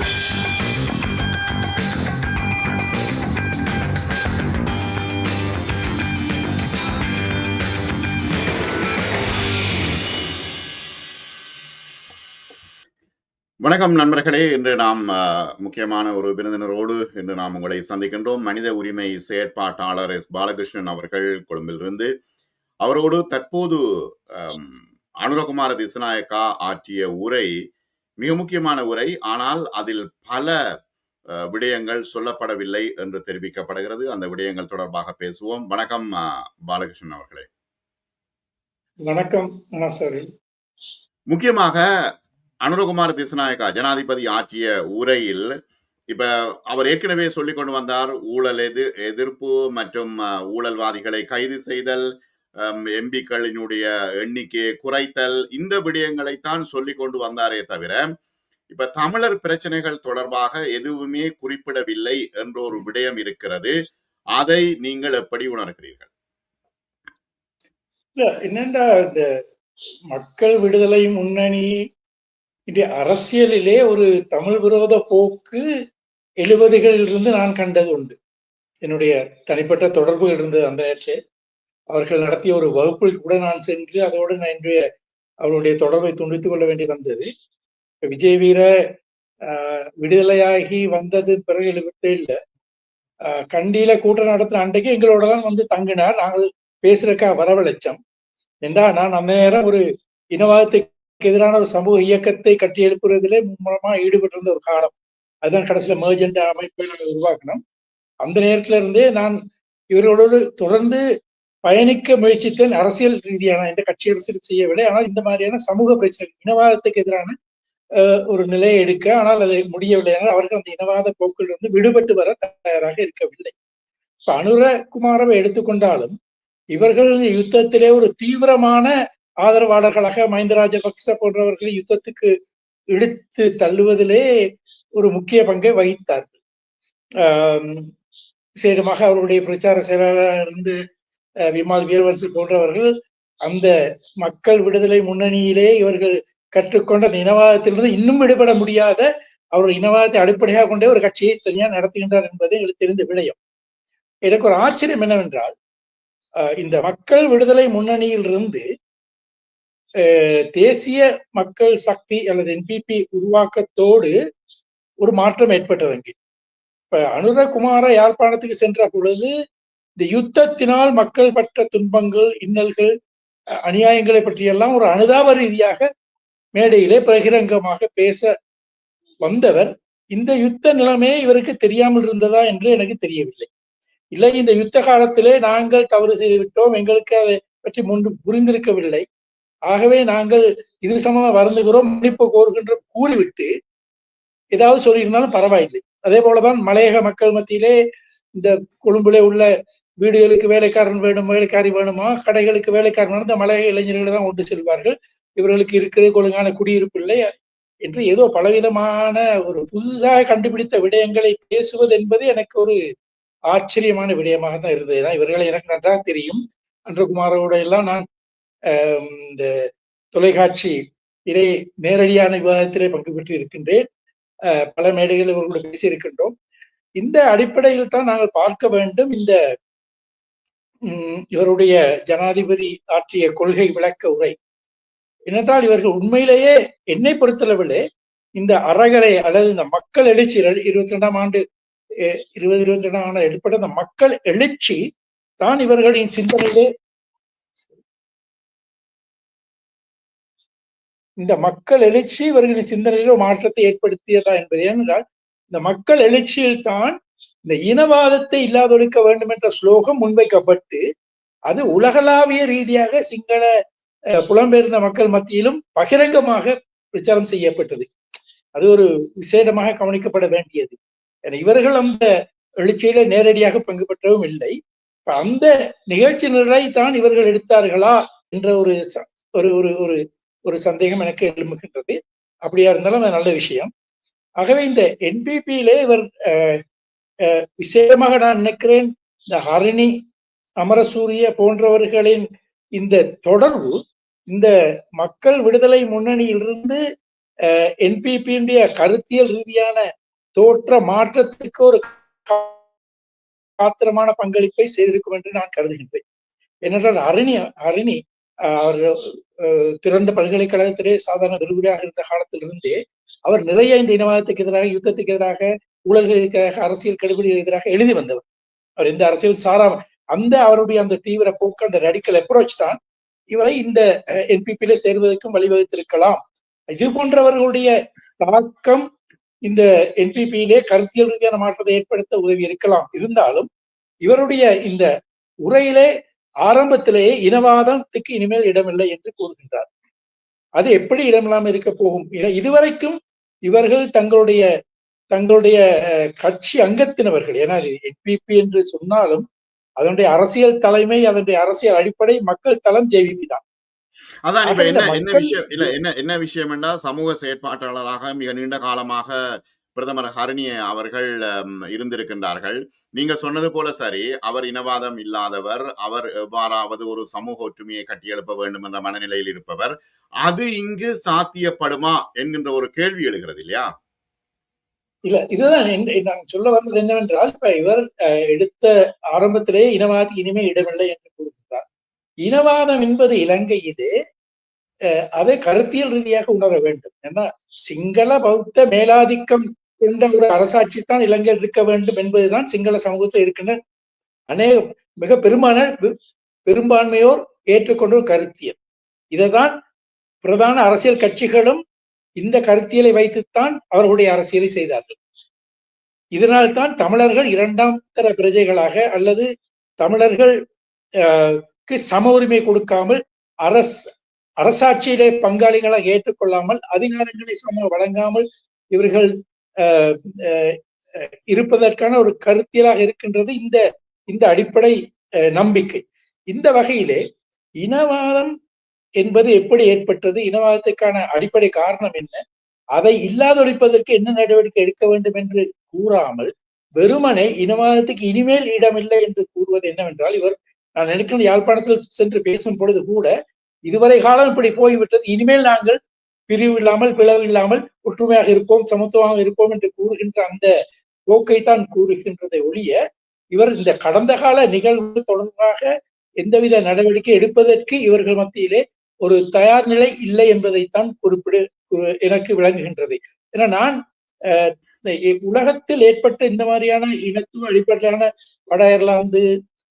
வணக்கம் நண்பர்களே. இன்று நாம் முக்கியமான ஒரு விருந்தினரோடு இன்று நாம் உங்களை சந்திக்கின்றோம். மனித உரிமை செயற்பாட்டாளர் எஸ். பாலகிருஷ்ணன் அவர்கள் கொழும்பிலிருந்து. அவரோடு தற்போது அனுரகுமார திசநாயக்கா ஆற்றிய உரை மிக முக்கியமான உரை. ஆனால் அதில் பல விடயங்கள் சொல்லப்படவில்லை என்று தெரிவிக்கப்படுகிறது. அந்த விடயங்கள் தொடர்பாக பேசுவோம். வணக்கம் பாலகிருஷ்ணன் அவர்களே. வணக்கம் முக்கியமாக அனுரகுமார திசநாயக்கா ஜனாதிபதி ஆற்றிய உரையில் இப்ப அவர் ஏற்கனவே சொல்லிக் கொண்டு வந்தார் ஊழல் எது எதிர்ப்பு மற்றும் ஊழல்வாதிகளை கைது செய்தல் எம்பிக்களினுடைய எண்ணிக்கையை குறைத்தல் இந்த விடயங்களைத்தான் சொல்லி கொண்டு வந்தாரே தவிர இப்ப தமிழர் பிரச்சனைகள் தொடர்பாக எதுவுமே குறிப்பிடவில்லை என்ற ஒரு விடயம் இருக்கிறது. அதை நீங்கள் எப்படி உணர்கிறீர்கள்? இல்ல என்னண்டா இந்த மக்கள் விடுதலை முன்னணி இன்றைய அரசியலிலே ஒரு தமிழ் விரோத போக்கு எழுபதுகளில் இருந்து நான் கண்டது உண்டு. என்னுடைய தனிப்பட்ட தொடர்புகள் இருந்தது அந்த நேரத்தில். அவர்கள் நடத்திய ஒரு வகுப்பில் கூட நான் சென்று அதோடு நான் இன்றைய அவருடைய தொடர்பை துண்டித்துக் கொள்ள வேண்டி வந்தது. விஜய் வீர ஆஹ், விடுதலையாகி வந்தது பிறகு எழுபத்தே இல்ல ஆஹ், கண்டியில கூட்டம் நடத்தின அன்றைக்கு எங்களோட தான் வந்து தங்கினார். நாங்கள் பேசுறக்கா வரவழைச்சோம் என்றா நான் அந்த நேரம் ஒரு இனவாதத்துக்கு எதிரான ஒரு சமூக இயக்கத்தை கட்டி எழுப்புறதிலே மும்முரமா ஈடுபட்டிருந்த ஒரு காலம். அதுதான் கடைசியில மேர்ஜென்ட் அமைப்பை நாங்கள் உருவாக்கினோம். அந்த நேரத்துல இருந்தே நான் இவர்களோடு தொடர்ந்து பயணிக்க முயற்சித்தேன் அரசியல் ரீதியான இந்த கட்சி அரசியல் செய்யவில்லை. ஆனால் இந்த மாதிரியான சமூக பிரச்சனை இனவாதத்துக்கு எதிரான ஒரு நிலையை எடுக்க ஆனால் அது முடியவில்லை. ஆனால் அவர்கள் அந்த இனவாத போக்கில் இருந்து விடுபட்டு வர தயாராக இருக்கவில்லை. இப்ப அனுரகுமாரவை எடுத்துக்கொண்டாலும் இவர்கள் யுத்தத்திலே ஒரு தீவிரமான ஆதரவாளர்களாக மஹிந்த ராஜபக்ச போன்றவர்களை யுத்தத்துக்கு இழுத்து தள்ளுவதிலே ஒரு முக்கிய பங்கை வகித்தார்கள். ஆஹ் விசேஷமாக அவருடைய பிரச்சார செயலாளராக இருந்து விமால் வீரவன்சு போன்றவர்கள் அந்த மக்கள் விடுதலை முன்னணியிலே இவர்கள் கற்றுக்கொண்ட அந்த இனவாதத்திலிருந்து இன்னும் விடுபட முடியாத அவர் இனவாதத்தை அடிப்படையாக கொண்டே ஒரு கட்சியை தனியாக நடத்துகின்றார் என்பது எங்களுக்கு தெரிந்த விடயம். எனக்கு ஒரு ஆச்சரியம் என்னவென்றால் இந்த மக்கள் விடுதலை முன்னணியிலிருந்து தேசிய மக்கள் சக்தி அல்லது என்பிபி உருவாக்கத்தோடு ஒரு மாற்றம் ஏற்பட்டது அங்கே. இப்ப அனுரகுமார யாழ்ப்பாணத்துக்கு சென்ற பொழுது இந்த யுத்தத்தினால் மக்கள் பட்ட துன்பங்கள் இன்னல்கள் அநியாயங்களை பற்றியெல்லாம் ஒரு அனுதாப ரீதியாக மேடையிலே பகிரங்கமாக பேச வந்தவர் இந்த யுத்த நிலைமையே இவருக்கு தெரியாமல் இருந்ததா என்று எனக்கு தெரியவில்லை. இல்லை இந்த யுத்த காலத்திலே நாங்கள் தவறு செய்து விட்டோம் எங்களுக்கு அதை பற்றி முன்பு புரிந்திருக்கவில்லை. ஆகவே நாங்கள் இது சம்பந்தமா வருந்துகிறோம் மன்னிப்பு கோருகின்ற கூறிவிட்டு ஏதாவது சொல்லியிருந்தாலும் பரவாயில்லை. அதே போலதான் மலையக மக்கள் மத்தியிலே இந்த கொழும்புல உள்ள வீடுகளுக்கு வேலைக்காரன் வேணும் வேலைக்காரி வேணுமா? கடைகளுக்கு வேலைக்காரன் வேணும்? இந்த மலையக இளைஞர்களை தான் கொண்டு செல்வார்கள். இவர்களுக்கு இருக்கிறது ஒழுங்கான குடியிருப்பு இல்லை என்று ஏதோ பலவிதமான ஒரு புதுசாக கண்டுபிடித்த விடயங்களை பேசுவது என்பது எனக்கு ஒரு ஆச்சரியமான விடயமாக தான் இருந்தது. ஏன்னா இவர்களை எனக்கு நன்றாக தெரியும். அன்றகுமாரோட எல்லாம் நான் ஆஹ், இந்த தொலைக்காட்சி இடையே நேரடியான விவாதத்திலே பங்கு பெற்று இருக்கின்றேன். பல மேடைகளில் இவர்களோடு பேசியிருக்கின்றோம். இந்த அடிப்படையில் தான் நாங்கள் பார்க்க வேண்டும். இந்த இவருடைய ஜனாதிபதி ஆற்றிய கொள்கை விளக்க உரை. என்னென்றால் இவர்கள் உண்மையிலேயே என்னை பொறுத்தளவிலே இந்த அறகலை அல்லது இந்த மக்கள் எழுச்சி இருபத்தி ரெண்டாம் ஆண்டு இருபது இருபத்தி ரெண்டாம் ஆண்டு ஏற்பட்ட இந்த மக்கள் எழுச்சி தான் இவர்களின் சிந்தனையிலே இந்த மக்கள் எழுச்சி இவர்களின் சிந்தனையிலோ மாற்றத்தை ஏற்படுத்தியதா என்பது. ஏனென்றால் இந்த மக்கள் எழுச்சியில் தான் இந்த இனவாதத்தை இல்லாதொழிக்க வேண்டும் என்ற ஸ்லோகம் முன்வைக்கப்பட்டு அது உலகளாவிய ரீதியாக சிங்கள அஹ், புலம்பெயர்ந்த மக்கள் மத்தியிலும் பகிரங்கமாக பிரச்சாரம் செய்யப்பட்டது. அது ஒரு விசேடமாக கவனிக்கப்பட வேண்டியது. ஏன்னா, இவர்கள் அந்த எழுச்சியில நேரடியாக பங்கு பெற்றவும் இல்லை. அந்த நிகழ்ச்சி நிலை தான் இவர்கள் எடுத்தார்களா என்ற ஒரு ச- ஒரு ஒரு ஒரு ஒரு சந்தேகம் எனக்கு எழும்புகின்றது. அப்படியா இருந்தாலும் அது நல்ல விஷயம். ஆகவே இந்த என்பிபியிலே இவர் அஹ், விசேடமாக நான் நினைக்கிறேன் இந்த ஹரிணி அமரசூரிய போன்றவர்களின் இந்த தொடர்பு இந்த மக்கள் விடுதலை முன்னணியிலிருந்து என்பிபியுடைய கருத்தியல் ரீதியான தோற்ற மாற்றத்திற்கு ஒரு காத்திரமான பங்களிப்பை செய்திருக்கும் என்று நான் கருதுகின்றேன். ஏனென்றால் அரணி அரணி அவர் திறந்த பல்கலைக்கழகத்திலே சாதாரண விரிவுரையாக இருந்த காலத்திலிருந்தே அவர் நிறைய இந்த இனவாதத்துக்கு எதிராக யுத்தத்துக்கு எதிராக ஊழல்களுக்கு அரசியல் கெடுபிடிகளுக்கு எதிராக எழுதி வந்தவர். அவர் எந்த அரசியல் சாராம அந்த அவருடைய அந்த தீவிர போக்கு அந்த ரடிக்கல் அப்ரோச் தான் இவரை இந்த என்பிபியில சேர்வதற்கும் வழிவகுத்திருக்கலாம். இது போன்றவர்களுடைய தாக்கம் இந்த என்பிபியிலே கருத்தியல் ரீதியான மாற்றத்தை ஏற்படுத்த உதவி இருக்கலாம். இருந்தாலும் இவருடைய இந்த உரையிலே ஆரம்பத்திலேயே இனவாதத்துக்கு இனிமேல் இடமில்லை என்று கூறுகின்றார். அது எப்படி இடமில்லாமல் இருக்க போகும்? இதுவரைக்கும் இவர்கள் தங்களுடைய தங்களுடைய கட்சி அங்கத்தினவர்கள். ஏன்னா என்பிபி என்று சொன்னாலும் அதனுடைய அரசியல் தலைமை அதனுடைய அரசியல் அடிப்படை மக்கள் தளம் ஜேவிபி தான். அதான் இப்ப என்ன என்ன விஷயம் இல்ல என்ன என்ன விஷயம் என்றால் சமூக செயற்பாட்டாளராக மிக நீண்ட காலமாக பிரதமர் ஹரணிய அவர்கள் இருந்திருக்கின்றார்கள். நீங்க சொன்னது போல சரி அவர் இனவாதம் இல்லாதவர் அவர் எவ்வாறாவது ஒரு சமூக ஒற்றுமையை கட்டியெழுப்ப வேண்டும் என்ற மனநிலையில் இருப்பவர். அது இங்கு சாத்தியப்படுமா என்கின்ற ஒரு கேள்வி எழுகிறது இல்லையா? இல்ல இதுதான் நான் சொல்ல வந்தது என்னவென்றால் இப்ப இவர் எடுத்த ஆரம்பத்திலேயே இனவாதி இனிமே இடமில்லை என்று கூறுகிறார் இனவாதம் என்பது இலங்கையிலே அதை கருத்தியல் ரீதியாக உணர வேண்டும். ஏன்னா சிங்கள பௌத்த மேலாதிக்கம் கொண்ட ஒரு அரசாட்சி தான் இலங்கையில் இருக்க வேண்டும் என்பதுதான் சிங்கள சமூகத்தில் இருக்கின்ற அநேக மிக பெருமான பெரும்பான்மையோர் ஏற்றுக்கொண்ட ஒரு கருத்தியல். இதைதான் பிரதான அரசியல் கட்சிகளும் இந்த கருத்தியலை வைத்துத்தான் அவர்களுடைய அரசியலை செய்தார்கள். இதனால் தான் தமிழர்கள் இரண்டாம் தர பிரஜைகளாக அல்லது தமிழர்கள் சம உரிமை கொடுக்காமல் அரச அரசாட்சியிலே பங்காளிகளாக ஏற்றுக்கொள்ளாமல் அதிகாரங்களை சம வழங்காமல் இவர்கள் இருப்பதற்கான ஒரு கருத்தியலாக இருக்கின்றது இந்த இந்த அடிப்படை நம்பிக்கை. இந்த வகையிலே இனவாதம் என்பது எப்படி ஏற்பட்டது? இனவாதத்துக்கான அடிப்படை காரணம் என்ன? அதை இல்லாதொழிப்பதற்கு என்ன நடவடிக்கை எடுக்க வேண்டும் என்று கூறாமல் வெறுமனே இனவாதத்துக்கு இனிமேல் இடமில்லை என்று கூறுவது என்னவென்றால் இவர் நான் நினைக்கிற யாழ்ப்பாணத்தில் சென்று பேசும் பொழுது கூட இதுவரை காலம் இப்படி போய்விட்டது. இனிமேல் நாங்கள் பிரிவு இல்லாமல் பிளவு இல்லாமல் ஒற்றுமையாக இருப்போம் சமத்துவமாக இருப்போம் என்று கூறுகின்ற அந்த போக்கை தான் கூறுகின்றதை ஒழிய இவர் இந்த கடந்த கால நிகழ்வு தொடர்பாக எந்தவித நடவடிக்கை எடுப்பதற்கு இவர்கள் மத்தியிலே ஒரு தயார் நிலை இல்லை என்பதைத்தான் குறிப்பிடு எனக்கு விளங்குகின்றது. ஏன்னா நான் உலகத்தில் ஏற்பட்ட இந்த மாதிரியான இனத்துவ அடிப்படையிலான வட அயர்லாந்து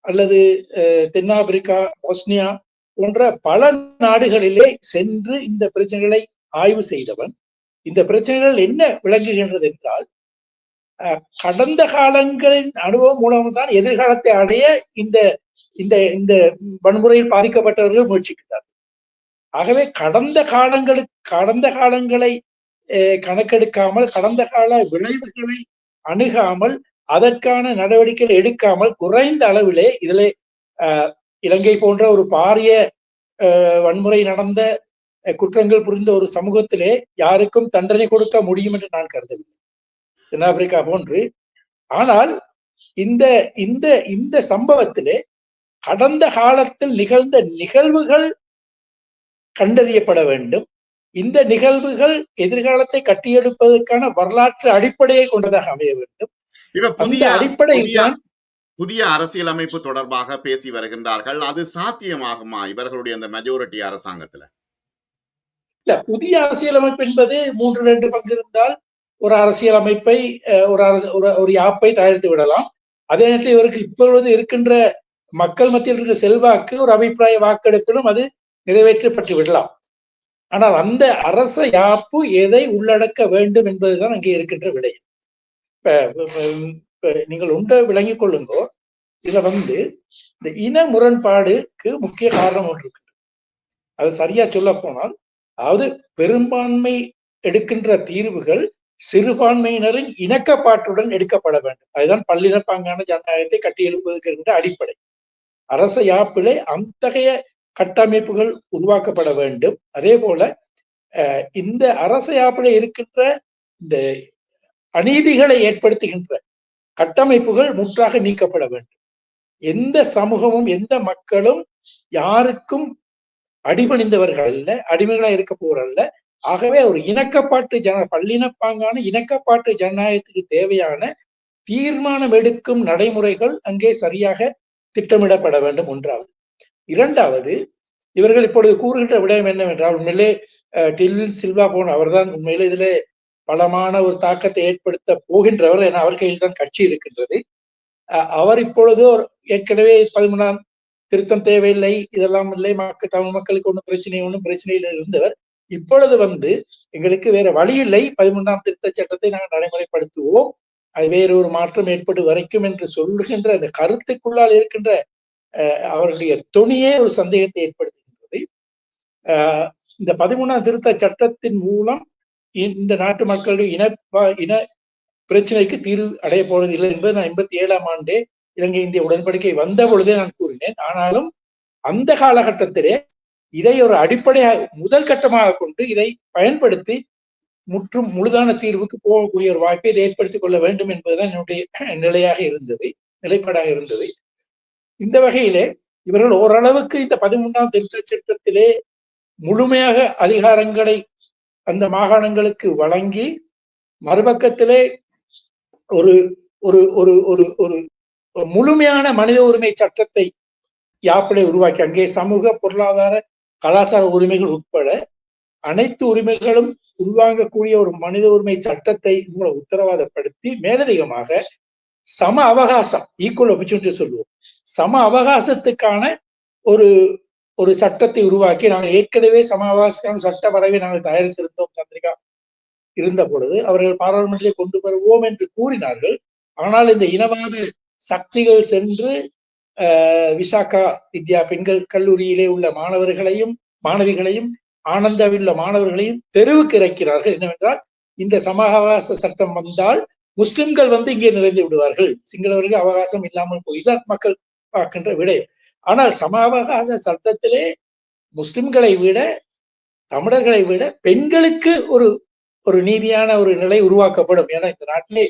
அல்லது தென்னாப்பிரிக்கா ஓஸ்னியா போன்ற பல நாடுகளிலே சென்று இந்த பிரச்சனைகளை ஆய்வு செய்தவன் இந்த பிரச்சனைகள் என்ன விளங்குகின்றது என்றால் கடந்த காலங்களின் அனுபவம் மூலம்தான் எதிர்காலத்தை அடைய இந்த இந்த இந்த வன்முறையில் பாதிக்கப்பட்டவர்கள் முயற்சிக்கிறார்கள் ஆகவே கடந்த காலங்களுக்கு கடந்த காலங்களை கணக்கெடுக்காமல் கடந்த கால விளைவுகளை அணுகாமல் அதற்கான நடவடிக்கைகள் எடுக்காமல் குறைந்த அளவிலே இதுல இலங்கை போன்ற ஒரு பாரிய வன்முறை நடந்த குற்றங்கள் புரிந்த ஒரு சமூகத்திலே யாருக்கும் தண்டனை கொடுக்க முடியும் என்று நான் கருதவில்லை. தென்னாப்பிரிக்கா போன்று. ஆனால் இந்த இந்த இந்த சம்பவத்திலே கடந்த காலத்தில் நிகழ்ந்த நிகழ்வுகள் கண்டறியப்பட வேண்டும். இந்த நிகழ்வுகள் எதிர்காலத்தை கட்டியெடுப்பதற்கான வரலாற்று அடிப்படையை கொண்டதாக அமைய வேண்டும். புதிய அடிப்படை புதிய அரசியல் அமைப்பு தொடர்பாக பேசி வருகின்றார்கள். அது சாத்தியமாகுமா இவர்களுடைய அந்த மெஜாரிட்டி அரசாங்கத்துல? இல்ல புதிய அரசியலமைப்பு என்பது மூன்று ரெண்டு பங்கு இருந்தால் ஒரு அரசியல் அமைப்பை ஒரு ஒரு யாப்பை தயாரித்து விடலாம். அதே நேரத்தில் இவருக்கு இப்பொழுது இருக்கின்ற மக்கள் மத்தியில் இருக்கிற செல்வாக்கு ஒரு அபிப்பிராய வாக்கெடுப்பிலும் அது நிறைவேற்றப்பட்டு விடலாம். ஆனால் அந்த அரச யாப்பு எதை உள்ளடக்க வேண்டும் என்பதுதான் அங்கே இருக்கின்ற விடை. இப்ப நீங்கள் உண்டை விளங்கிக் கொள்ளுங்கோ. இதுல வந்து இந்த இன முரண்பாடுக்கு முக்கிய காரணம் ஒன்று இருக்கு. அது சரியா சொல்ல போனால் அதாவது பெரும்பான்மை எடுக்கின்ற தீர்வுகள் சிறுபான்மையினரின் இணக்கப்பாட்டுடன் எடுக்கப்பட வேண்டும். அதுதான் பல்லினப்பாங்கான ஜனநாயகத்தை கட்டி எழுப்புவதற்கு இருக்கின்ற அடிப்படை. அரச யாப்பிலே அத்தகைய கட்டமைப்புகள் உருவாக்கப்பட வேண்டும். அதே போல இந்த அரசையாப்பிலே இருக்கின்ற இந்த அநீதிகளை ஏற்படுத்துகின்ற கட்டமைப்புகள் முற்றாக நீக்கப்பட வேண்டும். எந்த சமூகமும் எந்த மக்களும் யாருக்கும் அடிபணிந்தவர்கள் அல்ல அடிமைகளா இருக்க போறல்ல ஆகவே ஒரு இணக்கப்பாட்டு ஜன பல்லினப்பாங்கான இணக்கப்பாட்டு ஜனநாயகத்துக்கு தேவையான தீர்மானம் எடுக்கும் நடைமுறைகள் அங்கே சரியாக திட்டமிடப்பட வேண்டும். ஒன்றாவது இரண்டாவது இவர்கள் இப்பொழுது கூறுகின்ற விடயம் என்னவென்றால் உண்மையிலே டில்வின் சில்வா போன் அவர்தான் உண்மையிலே இதிலே பலமான ஒரு தாக்கத்தை ஏற்படுத்த போகின்றவர் என அவர் கையில் தான் கட்சி இருக்கின்றது. அவர் இப்பொழுது ஏற்கனவே பதிமூணாம் திருத்தம் தேவையில்லை இதெல்லாம் இல்லை மக்கள் தமிழ் மக்களுக்கு ஒன்றும் பிரச்சனை ஒன்றும் பிரச்சனையில் இருந்தவர். இப்பொழுது வந்து எங்களுக்கு வேற வழி இல்லை பதிமூன்றாம் திருத்த சட்டத்தை நாங்கள் நடைமுறைப்படுத்துவோம். அது வேறு ஒரு மாற்றம் ஏற்பட்டு வரைக்கும் என்று சொல்லுகின்ற அந்த கருத்துக்குள்ளால் இருக்கின்ற அவர்களுடைய துணியே ஒரு சந்தேகத்தை ஏற்படுத்துகின்றது. இந்த பதிமூணாம் திருத்த சட்டத்தின் மூலம் இந்த நாட்டு மக்களுடைய இன இன பிரச்சனைக்கு தீர்வு அடைய போவதில்லை என்பது நான் எண்பத்தி ஏழாம் ஆண்டே இலங்கை இந்திய உடன்படிக்கை வந்த பொழுதே நான் கூறினேன். ஆனாலும் அந்த காலகட்டத்திலே இதை ஒரு அடிப்படையாக முதல் கட்டமாக கொண்டு இதை பயன்படுத்தி முற்றும் முழுதான தீர்வுக்கு போகக்கூடிய ஒரு வாய்ப்பை இதை ஏற்படுத்திக் கொள்ள வேண்டும் என்பதுதான் என்னுடைய நிலையாக இருந்தது நிலைப்பாடாக இருந்தது. இந்த வகையிலே இவர்கள் ஓரளவுக்கு இந்த பதிமூன்றாம் திருத்த சட்டத்திலே முழுமையாக அதிகாரங்களை அந்த மாகாணங்களுக்கு வழங்கி மறுபக்கத்திலே ஒரு ஒரு ஒரு ஒரு ஒரு முழுமையான மனித உரிமை சட்டத்தை யாப்பிலே உருவாக்கி அங்கே சமூக பொருளாதார கலாச்சார உரிமைகள் உட்பட அனைத்து உரிமைகளும் உள்வாங்கக்கூடிய ஒரு மனித உரிமை சட்டத்தை உங்களை உத்தரவாதப்படுத்தி மேலதிகமாக சம அவகாசம் ஈக்குவல் ஆப்பர்ச்சுனிட்டி சொல்லுவோம். சம அவகாசத்துக்கான ஒரு ஒரு சட்டத்தை உருவாக்கி நாங்கள் ஏற்கனவே சம அவகாசம் சட்ட வரைவை நாங்கள் தயாரித்திருந்தோம் சந்திரிகா இருந்த பொழுது அவர்கள் பாராளுமன்றத்தை கொண்டு வருவோம் என்று கூறினார்கள். ஆனால் இந்த இனவாத சக்திகள் சென்று விசாகா வித்யா பெண்கள் கல்லூரியிலே உள்ள மாணவர்களையும் மாணவிகளையும் ஆனந்தாவில் மாணவர்களையும் தெருவுக்கு இறக்கிறார்கள். என்னவென்றால் இந்த சமகாவாச சட்டம் வந்தால் முஸ்லிம்கள் வந்து இங்கே நிறைந்து விடுவார்கள். சிங்களவர்கள் அவகாசம் இல்லாமல் போய்தான் மக்கள் பார்க்கின்ற விடயம் ஆனால் சம அவகாச சட்டத்திலே முஸ்லிம்களை விட தமிழர்களை விட பெண்களுக்கு ஒரு ஒரு நீதியான ஒரு நிலை உருவாக்கப்படும். ஏன்னா இந்த நாட்டிலே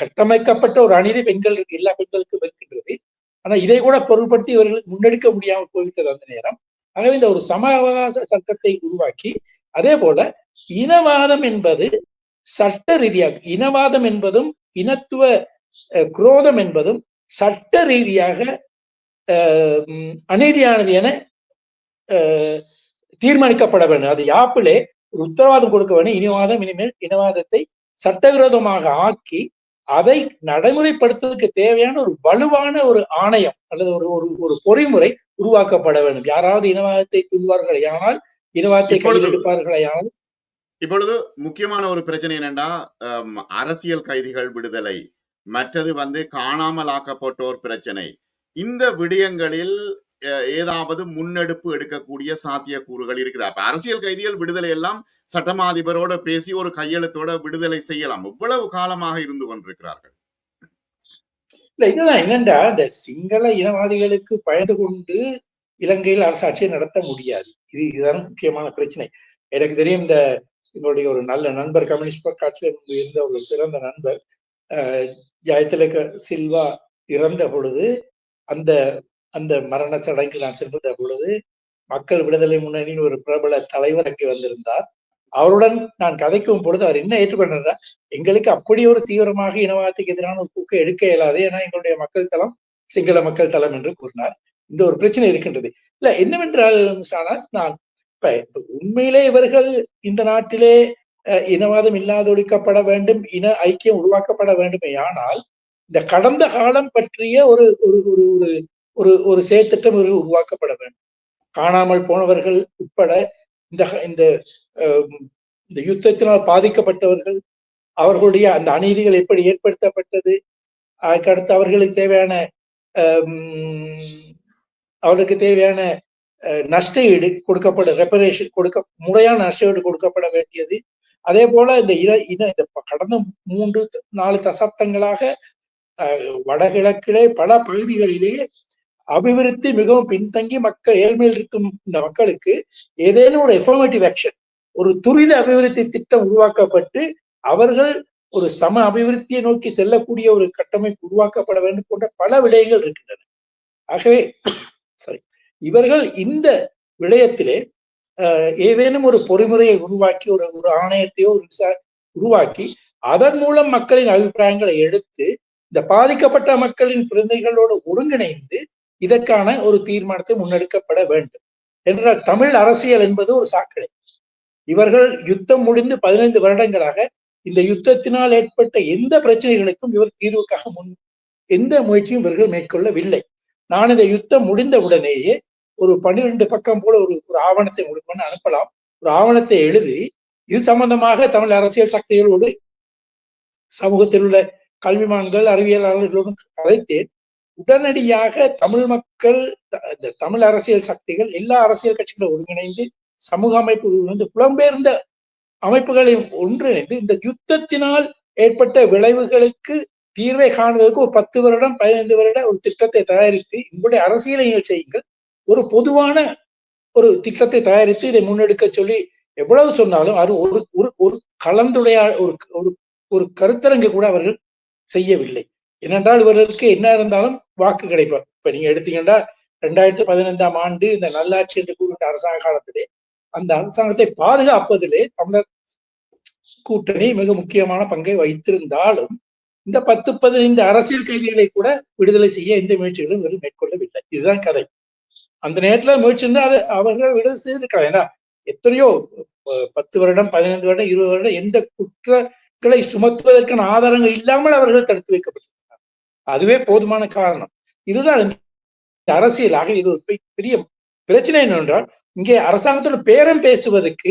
கட்டமைக்கப்பட்ட ஒரு அநீதி பெண்களுக்கு எல்லா பெண்களுக்கும் இருக்கின்றது. ஆனா இதை கூட பொருள்படுத்தி இவர்கள் முன்னெடுக்க முடியாமல் போய்விட்டது அந்த நேரம். ஆகவே இந்த ஒரு சம அவகாச சட்டத்தை உருவாக்கி அதே போல இனவாதம் என்பது சட்ட ரீதியாக இனவாதம் என்பதும் இனத்துவ குரோதம் என்பதும் சட்ட ரீதியாக அநீதியானது என தீர்மானிக்கப்பட வேண்டும். அது யாப்பிலே ஒரு உத்தரவாதம் கொடுக்க வேண்டும். இனவாதம் இனிமேல் இனவாதத்தை சட்டவிரோதமாக ஆக்கி அதை நடைமுறைப்படுத்துவதற்கு தேவையான ஒரு வலுவான ஒரு ஆணையம் அல்லது ஒரு ஒரு ஒரு பொறிமுறை உருவாக்கப்பட வேண்டும். யாராவது இனவாதத்தை துள்வார்களே ஆனால் இனவாதத்தை கையில் எடுப்பார்களே ஆனால் இப்பொழுது முக்கியமான ஒரு பிரச்சனை என்னண்டா அரசியல் கைதிகள் விடுதலை. மற்றது வந்து காணாமல் ஆக்கப்பட்டோர் பிரச்சனை. இந்த விடயங்களில் ஏதாவது முன்னெடுப்பு எடுக்கக்கூடிய சாத்தியக்கூறுகள் இருக்குது. அப்ப அரசியல் கைதிகள் விடுதலை எல்லாம் சட்டமாதிபரோட பேசி ஒரு கையெழுத்தோட விடுதலை செய்யலாம். இவ்வளவு காலமாக இருந்து கொண்டிருக்கிறார்கள். இல்ல இதுதான் என்னென்றா இந்த சிங்கள இனவாதிகளுக்கு பயந்து கொண்டு இலங்கையில் அரசாட்சியை நடத்த முடியாது. இது இதுதான் முக்கியமான பிரச்சனை. எனக்கு தெரியும் இந்த எங்களுடைய ஒரு நல்ல நண்பர் கம்யூனிஸ்ட் கட்சியில் இருந்த ஒரு சிறந்த நண்பர் ஜெயதிலக சில்வா இறந்த பொழுது அந்த அந்த மரண சடங்கு நான் சென்ற பொழுது மக்கள் விடுதலை முன்னணியின் ஒரு பிரபல தலைவர் அங்கே வந்திருந்தார். அவருடன் நான் கதைக்கும் பொழுது அவர் என்ன ஏற்றுக்கொண்டார் எங்களுக்கு அப்படி ஒரு தீவிரமாக இனவாதத்துக்கு எதிரான ஒரு போக்கு எடுக்க இயலாது ஏன்னா எங்களுடைய மக்கள் தளம் சிங்கள மக்கள் தளம் என்று கூறினார். இந்த ஒரு பிரச்சனை இருக்கின்றது. இல்ல என்னவென்றால் நான் இப்ப உண்மையிலே இவர்கள் இந்த நாட்டிலே இனவாதம் இல்லாதொழிக்கப்பட வேண்டும் இன ஐக்கியம் உருவாக்கப்பட வேண்டுமே. ஆனால் இந்த கடந்த காலம் பற்றிய ஒரு ஒரு ஒரு ஒரு ஒரு ஒரு செயற்திட்டம் உருவாக்கப்பட வேண்டும். காணாமல் போனவர்கள் உட்பட இந்த இந்த இந்த யுத்தத்தினால் பாதிக்கப்பட்டவர்கள் அவர்களுடைய அந்த அநீதிகள் எப்படி ஏற்படுத்தப்பட்டது அதுக்கடுத்து அவர்களுக்கு தேவையான அவர்களுக்கு தேவையான நஷ்ட ஈடு கொடுக்கப்பட ரெப்பரேஷன் கொடுக்க முறையான நஷ்ட ஈடு கொடுக்கப்பட வேண்டியது அதே போல இந்த இன இன இந்த கடந்த மூன்று நாலு தசாப்தங்களாக வடகிழக்கிலே பல பகுதிகளிலேயே அபிவிருத்தி மிகவும் பின்தங்கி மக்கள் ஏழ்மையில் இருக்கும் இந்த மக்களுக்கு ஏதேனும் ஒரு எஃபர்மேட்டிவ் ஆக்ஷன் ஒரு துரித அபிவிருத்தி திட்டம் உருவாக்கப்பட்டு அவர்கள் ஒரு சம அபிவிருத்தியை நோக்கி செல்லக்கூடிய ஒரு கட்டமைப்பு உருவாக்கப்பட வேண்டும் போன்ற பல விடயங்கள் இருக்கின்றன. ஆகவே சாரி இவர்கள் இந்த விடயத்திலே ஏதேனும் ஒரு பொறிமுறையை உருவாக்கி ஒரு ஒரு ஆணையத்தையோ ஒரு விசா- உருவாக்கி அதன் மூலம் மக்களின் அபிப்பிராயங்களை எடுத்து இந்த பாதிக்கப்பட்ட மக்களின் பிரதிநிதிகளோடு ஒருங்கிணைந்து இதற்கான ஒரு தீர்மானத்தை முன்னெடுக்கப்பட வேண்டும். என்றால் தமிழ் அரசியல் என்பது ஒரு சாக்கடை. இவர்கள் யுத்தம் முடிந்து பதினைந்து வருடங்களாக இந்த யுத்தத்தினால் ஏற்பட்ட எந்த பிரச்சனைகளுக்கும் இவர் தீர்வுக்காக முன் எந்த முயற்சியும் இவர்கள் மேற்கொள்ளவில்லை. நான் இந்த யுத்தம் முடிந்த உடனேயே ஒரு பன்னிரெண்டு பக்கம் போல ஒரு ஒரு ஆவணத்தை உங்களுக்கு வேணா அனுப்பலாம். ஒரு ஆவணத்தை எழுதி இது சம்பந்தமாக தமிழ் அரசியல் சக்திகளோடு சமூகத்தில் உள்ள கல்விமான்கள் அறிவியலாளர்களோடும் கதைத்தேன். உடனடியாக தமிழ் மக்கள் த- இந்த தமிழ் அரசியல் சக்திகள் எல்லா அரசியல் கட்சிகளும் ஒருங்கிணைந்து சமூக அமைப்புகள் வந்து புலம்பெயர்ந்த அமைப்புகளை ஒன்றிணைந்து இந்த யுத்தத்தினால் ஏற்பட்ட விளைவுகளுக்கு தீர்வை காணுவதற்கு ஒரு பத்து வருடம் பதினைந்து வருட ஒரு திட்டத்தை தயாரித்து உங்களுடைய அரசியலை நீங்கள் செய்யுங்கள். ஒரு பொதுவான ஒரு திட்டத்தை தயாரித்து இதை முன்னெடுக்க சொல்லி எவ்வளவு சொன்னாலும் அது ஒரு ஒரு ஒரு கலந்துடைய ஒரு ஒரு ஒரு கருத்தரங்கு கூட அவர்கள் செய்யவில்லை. ஏனென்றால் இவர்களுக்கு என்ன இருந்தாலும் வாக்கு கிடைப்பார் இப்ப நீங்க எடுத்தீங்கன்னா ரெண்டாயிரத்தி பதினைந்தாம் ஆண்டு இந்த நல்லாட்சி என்று கூறுகின்ற அரசாங்க காலத்திலே அந்த அரசாங்கத்தை பாதுகாப்பதிலே தமிழர் கூட்டணி மிக முக்கியமான பங்கை வைத்திருந்தாலும் இந்த பத்து பதினைந்து அரசியல் கைதிகளை கூட விடுதலை செய்ய எந்த முயற்சிகளும் இவர்கள் மேற்கொள்ளவில்லை. இதுதான் கதை. அந்த நேரத்துல முயற்சி இருந்தா அது அவர்கள் விட செய்திருக்கலாம் ஏன்னா எத்தனையோ பத்து வருடம் பதினைந்து வருடம் இருபது வருடம் எந்த குற்றங்களை சுமத்துவதற்கான ஆதாரங்கள் இல்லாமல் அவர்கள் தடுத்து வைக்கப்பட்டிருக்கிறார் அதுவே போதுமான காரணம். இதுதான் இந்த அரசியலாக இது ஒரு பெரிய பிரச்சனை என்னவென்றால் இங்கே அரசாங்கத்தோட பேரம் பேசுவதற்கு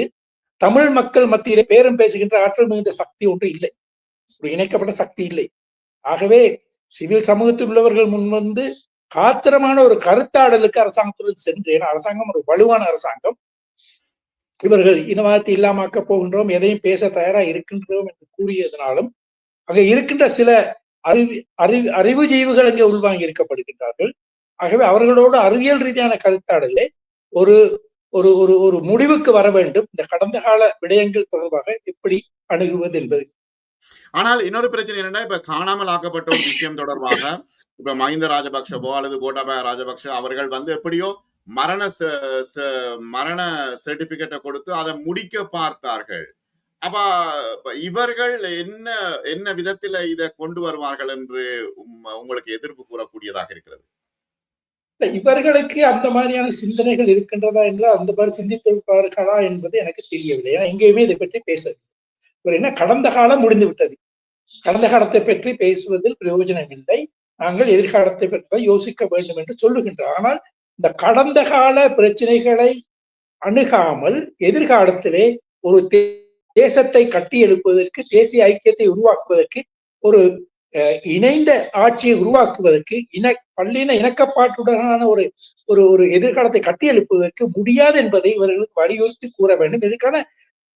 தமிழ் மக்கள் மத்தியிலே பேரம் பேசுகின்ற ஆற்றல் மிகுந்த சக்தி ஒன்று இல்லை. ஒரு இணைக்கப்பட்ட சக்தி இல்லை. ஆகவே சிவில் சமூகத்தில் உள்ளவர்கள் முன்வந்து காத்திரமான ஒரு கருத்தாடலுக்கு அரசாங்கத்துடன் சென்று ஏன்னா அரசாங்கம் ஒரு வலுவான அரசாங்கம். இவர்கள் இனவாதத்தை இல்லாமக்க போகின்றோம் எதையும் பேச தயாரா இருக்கின்றோம் என்று கூறியதனாலும் அங்க இருக்கின்ற சில அறிவு அறிவு அறிவு ஜீவுகள் அங்கே உள்வாங்கி இருக்கப்படுகின்றார்கள் ஆகவே அவர்களோடு அறிவியல் ரீதியான கருத்தாடலே ஒரு ஒரு ஒரு ஒரு முடிவுக்கு வர வேண்டும். இந்த கடந்த கால விடயங்கள் தொடர்பாக எப்படி அணுகுவது என்பது. ஆனால் இன்னொரு பிரச்சனை என்னன்னா இப்ப காணாமல் ஆக்கப்பட்ட ஒரு விஷயம் தொடர்பாக இப்ப மஹிந்த ராஜபக்ஷவோ அல்லது கோட்டாபய ராஜபக்ஷ அவர்கள் வந்து எப்படியோ மரண மரண சர்டிபிகேட்டை கொடுத்து அதை முடிக்க பார்த்தார்கள். அப்ப இவர்கள் என்ன என்ன விதத்துல இதை கொண்டு வருவார்கள் என்று உம் உங்களுக்கு எதிர்ப்பு கூறக்கூடியதாக இருக்கிறது? இவர்களுக்கு அந்த மாதிரியான சிந்தனைகள் இருக்கின்றதா என்று அந்த மாதிரி சிந்தித்திருப்பார்களா என்பது எனக்கு தெரியவில்லை. ஏன்னா எங்கேயுமே இதை பற்றி பேசவில்லை. இவர் என்ன கடந்த காலம் முடிந்து விட்டது கடந்த காலத்தை பற்றி பேசுவதில் பிரயோஜனம் இல்லை நாங்கள் எதிர்காலத்தை பற்றி தான் யோசிக்க வேண்டும் என்று சொல்லுகின்றோம் ஆனால் இந்த கடந்த கால பிரச்சனைகளை அணுகாமல் எதிர்காலத்திலே ஒரு தே- தேசத்தை கட்டி எழுப்புவதற்கு தேசிய ஐக்கியத்தை உருவாக்குவதற்கு ஒரு அஹ், இணைந்த ஆட்சியை உருவாக்குவதற்கு இன பள்ளின இணக்கப்பாட்டுடனான ஒரு ஒரு ஒரு எதிர்காலத்தை கட்டி எழுப்புவதற்கு முடியாது என்பதை இவர்களுக்கு வலியுறுத்தி கூற வேண்டும். இதுக்கான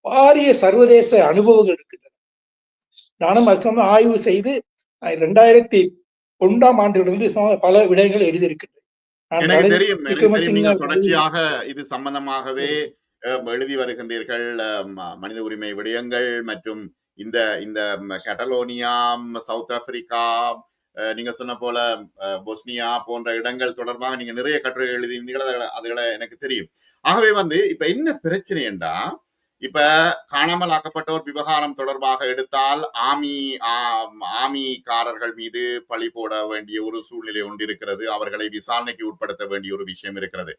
பாரிய சர்வதேச அனுபவங்கள் இருக்கின்றன. நானும் அது சம்பந்தம் ஆய்வு செய்து ரெண்டாயிரத்தி ஒன்றாம் ஆண்டிலிருந்து பல விடயங்களை எழுதியிருக்கின்றேன். எனக்கு தெரியும் தொடர்ச்சியாக இது சம்பந்தமாகவே எழுதி வருகின்றீர்கள் மனித உரிமை விடயங்கள் மற்றும் இந்த இந்த கட்டலோனியா சவுத் ஆப்பிரிக்கா நீங்க சொன்ன போல பொஸ்னியா போன்ற இடங்கள் தொடர்பாக நீங்க நிறைய கட்டுரை எழுதியிருந்தீர்கள் அதுகளை எனக்கு தெரியும். ஆகவே வந்து இப்ப என்ன பிரச்சனை என்றா இப்ப காணாமல் ஆக்கப்பட்டோர் விவகாரம் தொடர்பாக எடுத்தால் ஆமி ஆமிக்காரர்கள் மீது பழி போட வேண்டிய ஒரு சூழ்நிலை ஒன்று இருக்கிறது. அவர்களை விசாரணைக்கு உட்படுத்த வேண்டிய ஒரு விஷயம் இருக்கிறது.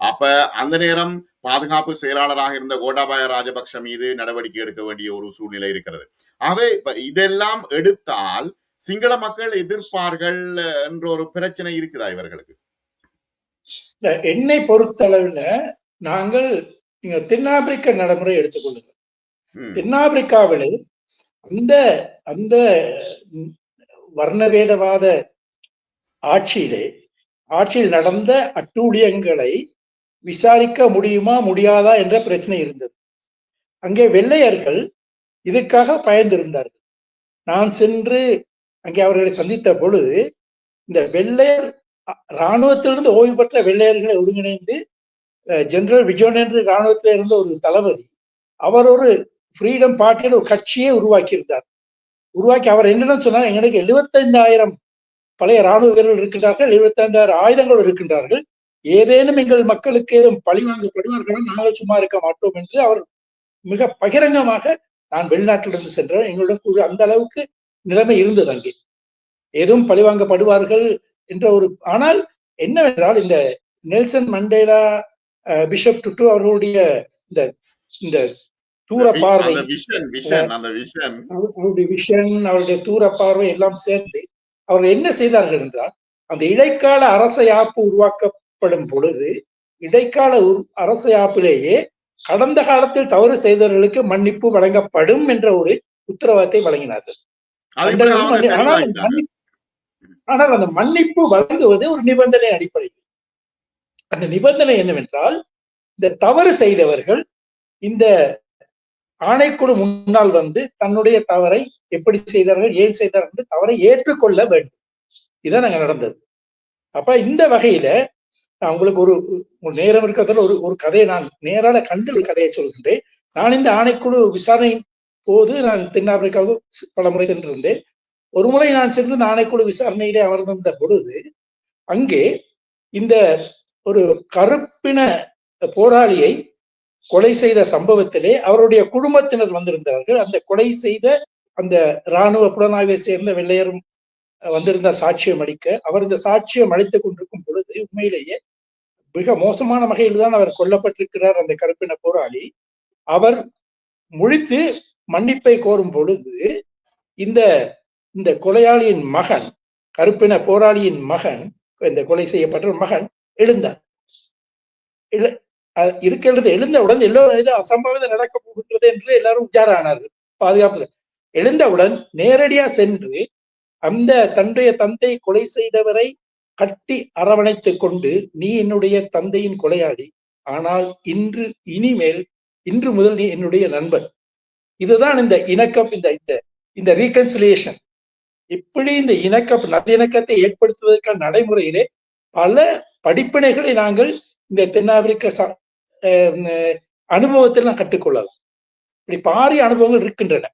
அப்ப அந்த நேரம் பாதுகாப்பு செயலாளராக இருந்த கோட்டாபாய ராஜபக்ஷ மீது நடவடிக்கை எடுக்க வேண்டிய ஒரு சூழ்நிலை இருக்கிறது. ஆகவே இப்ப இதெல்லாம் எடுத்தால் சிங்கள மக்கள் எதிர்ப்பார்கள் என்ற ஒரு பிரச்சனை இருக்குதா இவர்களுக்கு? என்னை பொறுத்தளவுல நாங்கள் நீங்க தென்னாப்பிரிக்க நடைமுறை எடுத்துக்கொள்ளுங்க. ம், தென்னாப்பிரிக்காவிலே அந்த அந்த வர்ணவேதவாத ஆட்சியிலே ஆட்சியில் நடந்த அட்டூழியங்களை விசாரிக்க முடியுமா முடியாதா என்ற பிரச்சனை இருந்தது. அங்கே வெள்ளையர்கள் இதுக்காக பயந்திருந்தார்கள். நான் சென்று அங்கே அவர்களை சந்தித்த பொழுது இந்த வெள்ளையர் இராணுவத்திலிருந்து ஓய்வு பெற்ற வெள்ளையர்களை ஒருங்கிணைந்து ஜெனரல் விஜயன் என்று இராணுவத்தில் இருந்த ஒரு தளபதி அவர் ஒரு ஃப்ரீடம் பார்ட்டின்னு ஒரு கட்சியே உருவாக்கியிருந்தார். உருவாக்கி அவர் என்னன்னு சொன்னார் எங்களுக்கு எழுபத்தைந்தாயிரம் பழைய இராணுவ வீரர்கள் இருக்கின்றார்கள் எழுபத்தைந்தாயிரம் ஆயுதங்கள் இருக்கின்றார்கள். ஏதேனும் எங்கள் மக்களுக்கு ஏதும் பழி வாங்கப்படுவார்கள்? நாங்கள் சும்மா இருக்க மாட்டோம் என்று அவர் மிக பகிரங்கமாக நான் வெளிநாட்டிலிருந்து சென்றேன். எங்களுடன் குழு அந்த அளவுக்கு நிலைமை இருந்தது அங்கே. ஏதும் பழிவாங்கப்படுவார்கள் என்ற ஒரு ஆனால் என்னவென்றால் இந்த நெல்சன் மண்டேலா பிஷப் டுட்டு அவர்களுடைய இந்த இந்த தூர பார்வை. அவருடைய விஷன் அவருடைய தூர பார்வை எல்லாம் சேர்ந்து அவர் என்ன செய்தார்கள் என்றால் அந்த இடைக்கால அரச யாப்பு உருவாக்கப்படும் பொழுது இடைக்கால அரச யாப்பிலேயே கடந்த காலத்தில் தவறு செய்தவர்களுக்கு மன்னிப்பு வழங்கப்படும் என்ற ஒரு உத்தரவாதத்தை வழங்கினார்கள். ஆனால் அந்த மன்னிப்பு வழங்குவது ஒரு நிபந்தனை அடிப்படையில். அந்த நிபந்தனை என்னவென்றால் இந்த தவறு செய்தவர்கள் இந்த ஆணைக்குழு முன்னால் வந்து தன்னுடைய தவறை எப்படி செய்தார்கள் ஏன் செய்தார்கள் என்று தவறை ஏற்றுக்கொள்ள வேண்டும். இதான் அங்க நடந்தது. அப்ப இந்த வகையில நான் உங்களுக்கு ஒரு ஒரு நேரம் இருக்கிறதுல ஒரு ஒரு கதையை நான் நேரால கண்டு ஒரு கதையை சொல்கின்றேன். நான் இந்த ஆணைக்குழு விசாரணை போது நான் தென்னாப்பிரிக்காவுக்கு பல முறை சென்றிருந்தேன். ஒரு முறை நான் சென்று இந்த ஆணைக்குழு விசாரணையிலே அமர்ந்திருந்த பொழுது அங்கே இந்த ஒரு கருப்பின போராளியை கொலை செய்த சம்பவத்திலே அவருடைய குடும்பத்தினர் வந்திருந்தார்கள். அந்த கொலை செய்த அந்த இராணுவ புலனாய்வை சேர்ந்த வெள்ளையரும் வந்திருந்தார் சாட்சியம் அளிக்க. அவர் இந்த சாட்சியம் அளித்துக் கொண்டிருக்கும் பொழுது உண்மையிலேயே மிக மோசமான வகையில் தான் அவர் கொல்லப்பட்டிருக்கிறார் அந்த கருப்பின போராளி. அவர் முழித்து மன்னிப்பை கோரும் பொழுது இந்த இந்த கொலையாளியின் மகன் கருப்பின போராளியின் மகன் இந்த கொலை செய்யப்பட்ட மகன் எழுந்தார். இருக்கிறது எழுந்தவுடன் எல்லோரும் இது அசம்பாவிதம் நடக்க போகின்றது என்று எல்லாரும் உஜாரானார்கள். பாதுகாப்புல எழுந்தவுடன் நேரடியா சென்று அந்த தன்னுடைய தந்தை கொலை செய்தவரை கட்டி அரவணைத்துக் கொண்டு நீ என்னுடைய தந்தையின் கொலையாளி. ஆனால் இன்று இனிமேல் இன்று முதல் நீ என்னுடைய நண்பன். இதுதான் இந்த இணக்கம் இந்த இந்த இந்த ரீகன்சிலியேஷன் இப்படி இந்த இணக்கம் நல்லிணக்கத்தை ஏற்படுத்துவதற்கான நடைமுறையிலே பல படிப்பினைகளை நாங்கள் இந்த தென்னாப்பிரிக்க அஹ் அனுபவத்தில் நான் கற்றுக்கொள்ளலாம். இப்படி பாரிய அனுபவங்கள் இருக்கின்றன.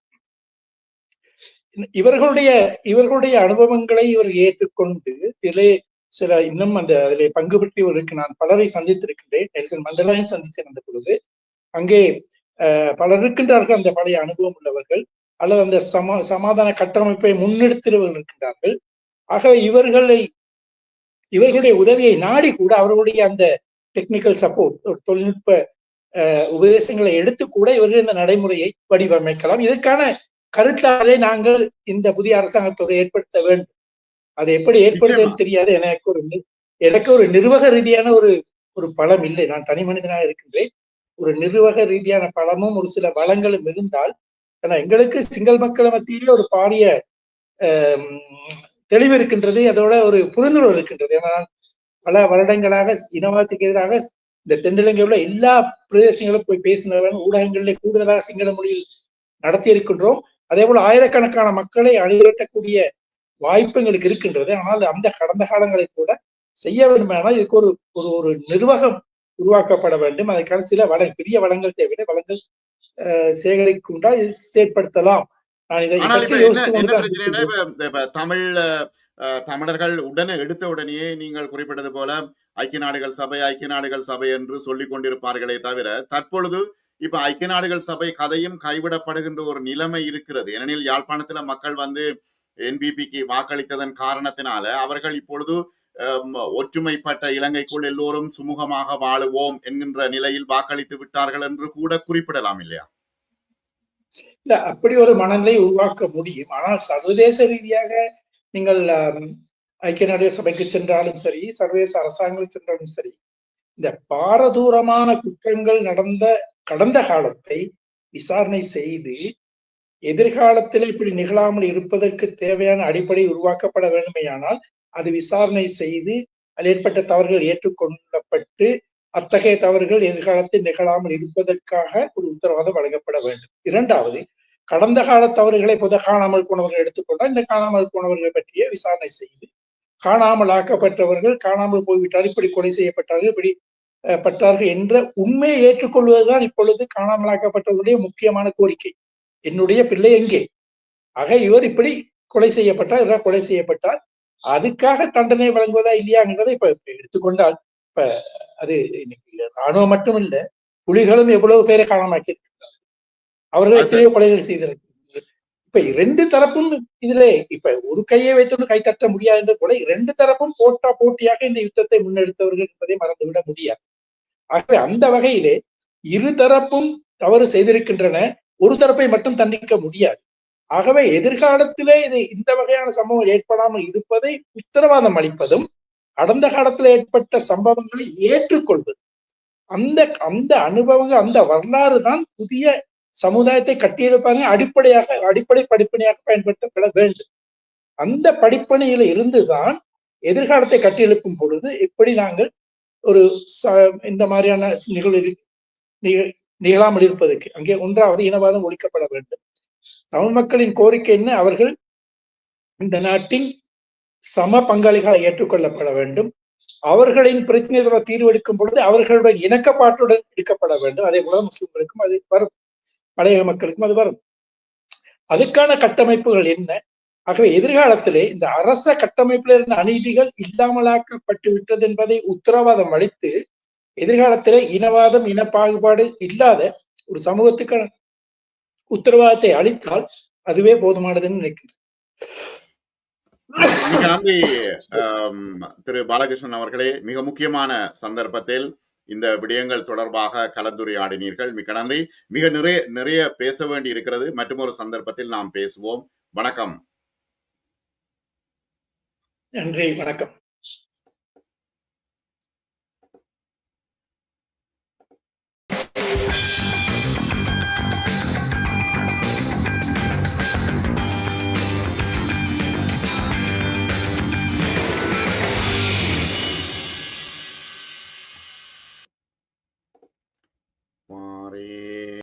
இவர்களுடைய இவர்களுடைய அனுபவங்களை இவர் ஏற்றுக்கொண்டு இதிலே சில இன்னும் அந்த அதில் பங்கு பெற்றவர்களுக்கு நான் பலரை சந்தித்திருக்கின்றேன். நெல்சன் மண்டலாயும் சந்தித்திருந்த பொழுது. அங்கே அஹ், பலர் இருக்கின்றார்கள் அந்த பழைய அனுபவம் உள்ளவர்கள். அல்லது அந்த சமா சமாதான கட்டமைப்பை முன்னெடுத்திருவர்கள் இருக்கின்றார்கள். ஆக இவர்களை இவர்களுடைய உதவியை நாடி கூட அவர்களுடைய அந்த டெக்னிக்கல் சப்போர்ட் தொழில்நுட்ப அஹ், உபதேசங்களை எடுத்து கூட இவர்கள் இந்த நடைமுறையை வடிவமைக்கலாம். இதற்கான கருத்தாலே நாங்கள் இந்த புதிய அரசாங்கத்தோடு ஏற்படுத்த வேண்டும். அதை எப்படி ஏற்படுத்துன்னு தெரியாது. எனக்கு ஒரு எனக்கு ஒரு நிர்வாக ரீதியான ஒரு ஒரு பலம் இல்லை. நான் தனி மனிதனாக இருக்கின்றேன். ஒரு நிர்வாக ரீதியான பலமும் ஒரு சில பலங்களும் இருந்தால் ஏன்னா எங்களுக்கு சிங்கள் மக்கள் மத்தியிலே ஒரு பாரிய தெளிவு இருக்கின்றது அதோட ஒரு புரிந்துணர்வு இருக்கின்றது. ஏன்னா பல வருடங்களாக இனவாதத்துக்கு எதிராக இந்த தென்னிலங்கை உள்ள எல்லா பிரதேசங்களும் போய் பேசினவர்கள் ஊடகங்களிலே கூடுதலாக சிங்கள மொழியில் நடத்தி இருக்கின்றோம் அதே போல ஆயிரக்கணக்கான மக்களை அணிதிரட்டக்கூடிய வாய்ப்பு எங்களுக்கு இருக்கின்றது. ஆனால் அந்த கடந்த காலங்களை கூட செய்ய வேண்டுமானால் இதுக்கு ஒரு ஒரு ஒரு நிர்வாகம் உருவாக்கப்பட வேண்டும். அதற்கான சில வள பெரிய வளங்கள் தேவையில்லை. வளங்கள் சேகரிக்குண்டா இது செயற்படுத்தலாம் தமிழ் தமிழர்கள் உடனே எடுத்த உடனேயே நீங்கள் குறிப்பிட்டது போல ஐக்கிய நாடுகள் சபை ஐக்கிய நாடுகள் சபை என்று சொல்லிக் கொண்டிருப்பார்களே தவிர தற்பொழுது இப்ப ஐக்கிய நாடுகள் சபை கதையும் கைவிடப்படுகின்ற ஒரு நிலைமை இருக்கிறது. ஏனெனில் யாழ்ப்பாணத்துல மக்கள் வந்து என்பிபிக்கு வாக்களித்ததன் காரணத்தினால அவர்கள் இப்பொழுது ஒற்றுமைப்பட்ட இலங்கைக்குள் எல்லோரும் சுமூகமாக வாழுவோம் என்கின்ற நிலையில் வாக்களித்து விட்டார்கள் என்று கூட குறிப்பிடலாம் இல்லையா? இல்ல அப்படி ஒரு மனநிலை உருவாக்க முடியும். ஆனால் சர்வதேச ரீதியாக நீங்கள் ஐக்கிய நாடுகள் சபைக்கு சென்றாலும் சரி சர்வதேச அரசாங்கங்கள் சென்றாலும் சரி இந்த பாரதூரமான குற்றங்கள் நடந்த கடந்த காலத்தை விசாரணை செய்து எதிர்காலத்தில் இப்படி நிகழாமல் இருப்பதற்கு தேவையான அடிப்படை உருவாக்கப்பட வேண்டுமையானால் அது விசாரணை செய்து அதில் ஏற்பட்ட தவறுகள் ஏற்றுக்கொள்ளப்பட்டு அத்தகைய தவறுகள் எதிர்காலத்தில் நிகழாமல் இருப்பதற்காக ஒரு உத்தரவாதம் வழங்கப்பட வேண்டும். இரண்டாவது கடந்த கால தவறுகளை புத காணாமல் போனவர்கள் எடுத்துக்கொண்டால் இந்த காணாமல் போனவர்களை பற்றிய விசாரணை செய்து காணாமல் ஆக்கப்பட்டவர்கள் காணாமல் போய்விட்டார் இப்படி கொலை செய்யப்பட்டார்கள் இப்படி அஹ், பட்டார்கள் என்ற உண்மையை ஏற்றுக்கொள்வதுதான் இப்பொழுது காணாமல் ஆக்கப்பட்டவர்களுடைய முக்கியமான கோரிக்கை. என்னுடைய பிள்ளை எங்கே? ஆக இவர் இப்படி கொலை செய்யப்பட்டார் இவர் கொலை செய்யப்பட்டார் அதுக்காக தண்டனை வழங்குவதா இல்லையாங்கிறதை இப்ப எடுத்துக்கொண்டால் இப்ப அது இன்னைக்கு ராணுவம் மட்டும் இல்ல புலிகளும் எவ்வளவு பேரை காணாமாக்கி அவர்கள் அது எத்தனையோ கொலைகள் செய்திருக்கிறார்கள். இப்ப இரண்டு தரப்பும் இதுல இப்ப ஒரு கையை வைத்துண்டு கை தட்ட முடியாது என்ற போல இரண்டு தரப்பும் போட்டா போட்டியாக இந்த யுத்தத்தை முன்னெடுத்தவர்கள் என்பதை மறந்துவிட முடியாது. ஆகவே அந்த வகையிலே இரு தரப்பும் தவறு செய்திருக்கின்றன ஒரு தரப்பை மட்டும் தண்டிக்க முடியாது. ஆகவே எதிர்காலத்திலே இது இந்த வகையான சம்பவம் ஏற்படாமல் இருப்பதை உத்தரவாதம் அளிப்பதும் கடந்த காலத்துல ஏற்பட்ட சம்பவங்களை ஏற்றுக்கொள்வது. அந்த அந்த அனுபவங்கள் அந்த வரலாறு தான் புதிய சமுதாயத்தை கட்டியெழுப்பாங்க அடிப்படையாக அடிப்படை படிப்பணியாக பயன்படுத்தப்பட வேண்டும். அந்த படிப்பணியில இருந்துதான் எதிர்காலத்தை கட்டியெழுப்பும் பொழுது எப்படி நாங்கள் ஒரு ச- இந்த மாதிரியான நிகழ்வு நிக- நிகழாமல் இருப்பதற்கு அங்கே ஒன்றாவது இனவாதம் ஒழிக்கப்பட வேண்டும். தமிழ் மக்களின் கோரிக்கை என்ன? அவர்கள் இந்த நாட்டின் சம பங்காளிகளை ஏற்றுக்கொள்ளப்பட வேண்டும். அவர்களின் பிரச்சனைகளை தீர்வெடுக்கும் பொழுது அவர்களுடன் இணக்கப்பாட்டுடன் எடுக்கப்பட வேண்டும். அதே போல முஸ்லிம்களுக்கும் அது வரும். பழைய மக்களுக்கும் அது வரும். அதுக்கான கட்டமைப்புகள் என்ன? ஆகவே எதிர்காலத்திலே இந்த அரச கட்டமைப்பில் இருந்த அநீதிகள் இல்லாமலாக்கப்பட்டு விட்டது என்பதை உத்தரவாதம் அளித்து எதிர்காலத்திலே இனவாதம் இன பாகுபாடு இல்லாத ஒரு சமூகத்துக்கு உத்தரவாதத்தை அளித்தால் அதுவே போதுமானதுன்னு நினைக்கிறேன். மிக நன்றி திரு பாலகிருஷ்ணன் அவர்களே மிக முக்கியமான சந்தர்ப்பத்தில் இந்த விடயங்கள் தொடர்பாக கலந்துரையாடினீர்கள். மிக நன்றி. மிக நிறைய நிறைய பேச வேண்டி இருக்கிறது மற்றும் ஒரு சந்தர்ப்பத்தில் நாம் பேசுவோம். வணக்கம். நன்றி வணக்கம். Mare.